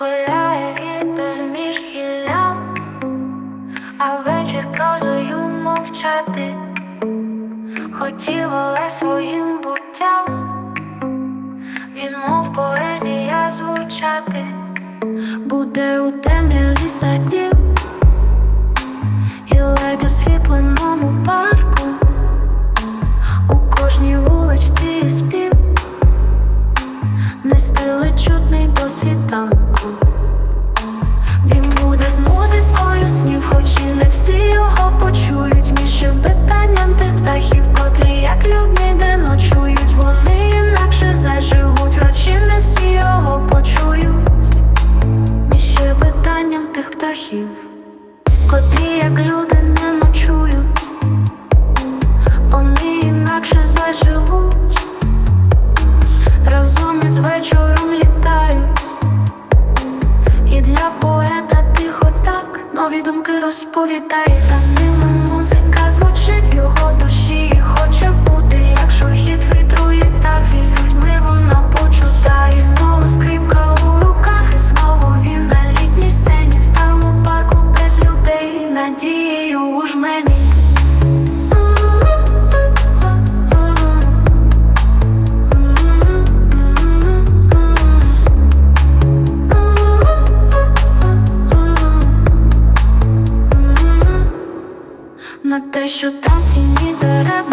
Гуляє вітер між гіллям, а вечір прозою мовчати, хотіла своїм буттям, він мов поезія звучати, буде у темряві садів світанку. Він буде з музикою снів, хоч і не всі його почують. Між щебетанням тих птахів, котрі як люди де ночують. Вони інакше заживуть, хоч і не всі його почують. Між щебетанням тих птахів, котрі як люди нові думки розповідає За музика звучить в його душі. І Хоче бути, як шурхіт вітру і птахи Людьми вона почута. І знову скрипка у руках. І знову він на літній сцені. В старому парку без людей і у на те, що там сіні дерева.